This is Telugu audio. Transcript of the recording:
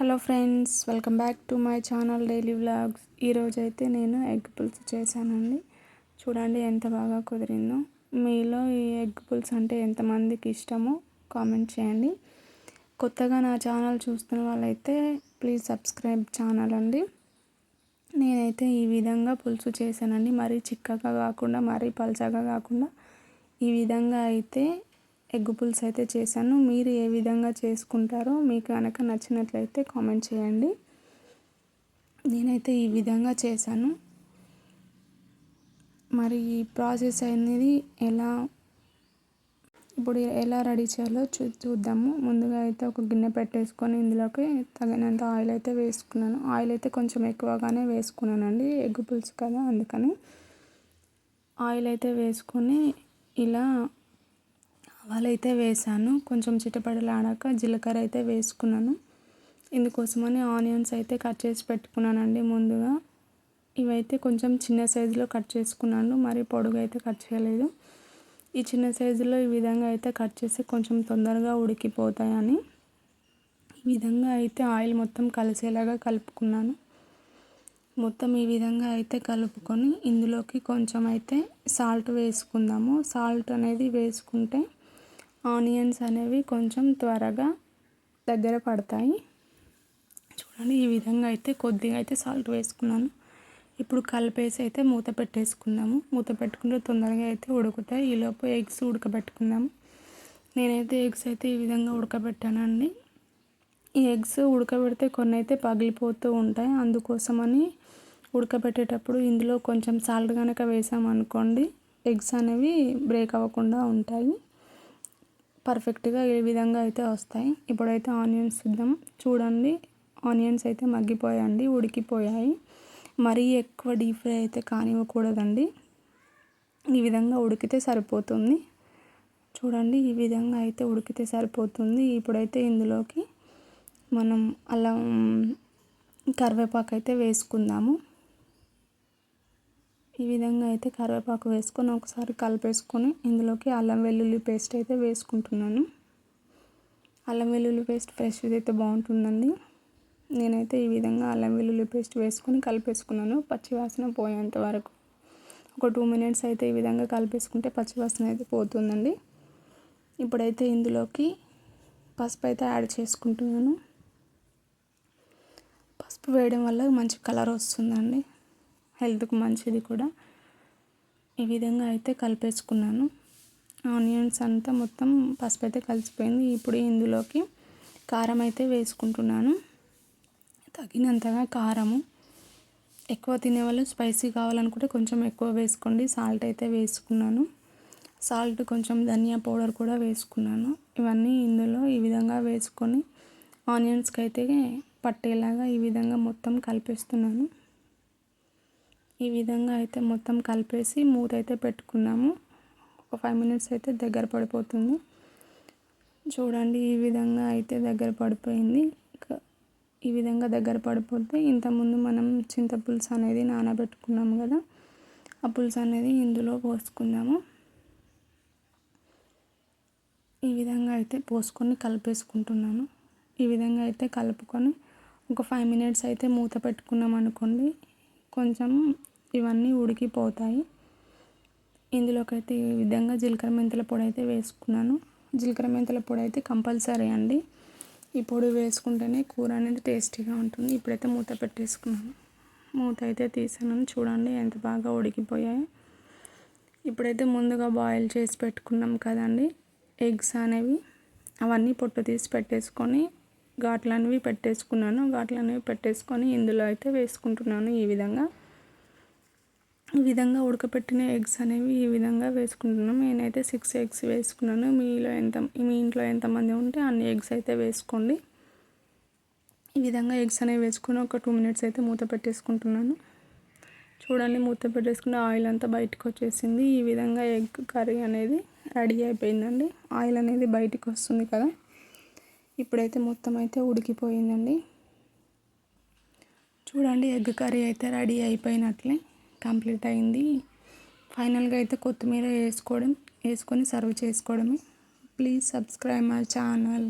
Hello friends welcome back to my channel daily vlogs. ఈరోజు అయితే నేను ఎగ్ పులుసు చేశానండి. చూడండి ఎంత బాగా కుదిరిందో. మీలో ఈ ఎగ్ పులుసు అంటే ఎంతమందికి ఇష్టమో కామెంట్ చేయండి. కొత్తగా నా ఛానల్ చూస్తున్న వాళ్ళైతే ప్లీజ్ సబ్స్క్రైబ్ ఛానల్ అండి. నేనైతే ఈ విధంగా పులుసు చేశానండి. మరీ చిక్కగా కాకుండా మరీ పలచగా కాకుండా ఈ విధంగా అయితే ఎగ్ పులుసు అయితే చేశాను. మీరు ఏ విధంగా చేసుకుంటారో మీకు కనుక నచ్చినట్లయితే కామెంట్ చేయండి. నేనైతే ఈ విధంగా చేశాను. మరి ఈ ప్రాసెస్ అనేది ఎలా ఇప్పుడు ఎలా రెడీ చేయాలో చూ చూద్దాము. ముందుగా అయితే ఒక గిన్నె పెట్టేసుకొని ఇందులోకి తగినంత ఆయిల్ అయితే వేసుకున్నాను. ఆయిల్ అయితే కొంచెం ఎక్కువగానే వేసుకున్నానండి ఎగ్ పులుసు కదా అందుకని. ఆయిల్ అయితే వేసుకొని ఇలా ఆవాలైతే వేసాను. కొంచెం చిటపడలాడాక జీలకర్ర అయితే వేసుకున్నాను. ఇందుకోసమని ఆనియన్స్ అయితే కట్ చేసి పెట్టుకున్నానండి ముందుగా. ఇవైతే కొంచెం చిన్న సైజులో కట్ చేసుకున్నాను. మరి పొడుగు అయితే కట్ చేయలేదు. ఈ చిన్న సైజులో ఈ విధంగా అయితే కట్ చేసి కొంచెం తొందరగా ఉడికిపోతాయని. ఈ విధంగా అయితే ఆయిల్ మొత్తం కలిసేలాగా కలుపుకున్నాను. మొత్తం ఈ విధంగా అయితే కలుపుకొని ఇందులోకి కొంచెం అయితే సాల్ట్ వేసుకుందాము. సాల్ట్ అనేది వేసుకుంటే ఆనియన్స్ అనేవి కొంచెం త్వరగా దగ్గర పడతాయి. చూడండి ఈ విధంగా అయితే కొద్దిగా అయితే సాల్ట్ వేసుకున్నాను. ఇప్పుడు కలిపేసి అయితే మూత పెట్టేసుకున్నాము. మూత పెట్టుకుంటే తొందరగా అయితే ఉడుకుతాయి. ఈలోపు ఎగ్స్ ఉడకబెట్టుకుందాము నేనైతే ఎగ్స్ అయితే ఈ విధంగా ఉడకబెట్టానండి. ఈ ఎగ్స్ ఉడకబెడితే కొన్ని అయితే పగిలిపోతూ ఉంటాయి. అందుకోసమని ఉడకబెట్టేటప్పుడు ఇందులో కొంచెం సాల్ట్ కనుక వేసామనుకోండి ఎగ్స్ అనేవి బ్రేక్ అవ్వకుండా ఉంటాయి. పర్ఫెక్ట్గా ఏ విధంగా అయితే వస్తాయి. ఇప్పుడైతే ఆనియన్స్ ఇద్దాం చూడండి. ఆనియన్స్ అయితే మగ్గిపోయాయండి. ఉడికిపోయాయి. మరీ ఎక్కువ డీప్ ఫ్రై అయితే కానివ్వకూడదండి. ఈ విధంగా ఉడికితే సరిపోతుంది. చూడండి. ఈ విధంగా అయితే ఉడికితే సరిపోతుంది. ఇప్పుడైతే ఇందులోకి మనం అల్లం కరివేపాకు అయితే వేసుకుందాము. ఈ విధంగా అయితే కరివేపాకు వేసుకొని ఒకసారి కలిపేసుకొని ఇందులోకి అల్లం వెల్లుల్లి పేస్ట్ అయితే వేసుకుంటున్నాను. అల్లం వెల్లుల్లి పేస్ట్ ఫ్రెష్ అయితే బాగుంటుందండి. నేనైతే ఈ విధంగా అల్లం వెల్లుల్లి పేస్ట్ వేసుకొని కలిపేసుకున్నాను పచ్చివాసన పోయేంత వరకు. ఒక టూ మినిట్స్ అయితే ఈ విధంగా కలిపేసుకుంటే పచ్చివాసన అయితే పోతుందండి. ఇప్పుడైతే ఇందులోకి పసుపు అయితే యాడ్ చేసుకుంటున్నాను. పసుపు వేయడం వల్ల మంచి కలర్ వస్తుందండి. హెల్త్కి మంచిది కూడా. ఈ విధంగా అయితే కలిపేసుకున్నాను. ఆనియన్స్ అంతా మొత్తం పసుపు అయితే కలిసిపోయింది. ఇప్పుడు ఇందులోకి కారం అయితే వేసుకుంటున్నాను. తగినంతగా కారము. ఎక్కువ తినేవాళ్ళు స్పైసీ కావాలనుకుంటే కొంచెం ఎక్కువ వేసుకోండి. సాల్ట్ అయితే వేసుకున్నాను. సాల్ట్ కొంచెం ధనియా పౌడర్ కూడా వేసుకున్నాను. ఇవన్నీ ఇందులో ఈ విధంగా వేసుకొని ఆనియన్స్కి అయితే పట్టేలాగా ఈ విధంగా మొత్తం కలిపేస్తున్నాను. ఈ విధంగా అయితే మొత్తం కలిపేసి మూత అయితే పెట్టుకున్నాము. ఒక ఫైవ్ మినిట్స్ అయితే దగ్గర పడిపోతుంది. చూడండి ఈ విధంగా అయితే దగ్గర పడిపోయింది. ఈ విధంగా దగ్గర పడిపోతే ఇంతకుముందు మనం చింతపులుసు అనేది నానబెట్టుకున్నాము కదా ఆ పులుసు అనేది ఇందులో పోసుకుందాము. ఈ విధంగా అయితే పోసుకొని కలిపేసుకుంటున్నాను ఈ విధంగా అయితే కలుపుకొని ఒక ఫైవ్ మినిట్స్ అయితే మూత పెట్టుకున్నాం అనుకోండి కొంచెం ఇవన్నీ ఉడికిపోతాయి. ఇందులోకైతే ఈ విధంగా జీలకర్ర మెంతుల పొడి అయితే వేసుకున్నాను. జీలకర్ర మెంతుల పొడి అయితే కంపల్సరీ అండి. ఈ పొడి వేసుకుంటేనే కూర అనేది టేస్టీగా ఉంటుంది. ఇప్పుడైతే మూత పెట్టేసుకున్నాను. మూత అయితే తీసాను. చూడండి ఎంత బాగా ఉడికిపోయాయి. ఇప్పుడైతే ముందుగా బాయిల్ చేసి పెట్టుకున్నాం కదండి. ఎగ్స్ అనేవి. అవన్నీ పొట్టు తీసి పెట్టేసుకొని ఘాట్లు అనేవి పెట్టేసుకున్నాను. ఘాట్లు అనేవి పెట్టేసుకొని ఇందులో అయితే వేసుకుంటున్నాను ఈ విధంగా. ఈ విధంగా ఉడకపెట్టిన ఎగ్స్ అనేవి ఈ విధంగా వేసుకుంటున్నాం నేనైతే సిక్స్ ఎగ్స్ వేసుకున్నాను. మీలో ఎంత మీ ఇంట్లో ఎంతమంది ఉంటే అన్ని ఎగ్స్ అయితే వేసుకోండి. ఈ విధంగా ఎగ్స్ అనేవి వేసుకుని ఒక టూ మినిట్స్ అయితే మూత పెట్టేసుకుంటున్నాను. చూడండి మూత పెట్టేసుకుని ఆయిల్ అంతా బయటకు వచ్చేసింది. ఈ విధంగా ఎగ్ కర్రీ అనేది రెడీ అయిపోయిందండి. ఆయిల్ అనేది బయటకు వస్తుంది కదా. ఇప్పుడైతే మొత్తం అయితే ఉడికిపోయిందండి. చూడండి ఎగ్ కర్రీ అయితే రెడీ అయిపోయినట్లే. కంప్లీట్ అయింది. ఫైనల్గా అయితే కొత్తిమీర వేసుకోవడం వేసుకొని సర్వ్ చేసుకోవడమే. Please subscribe my channel.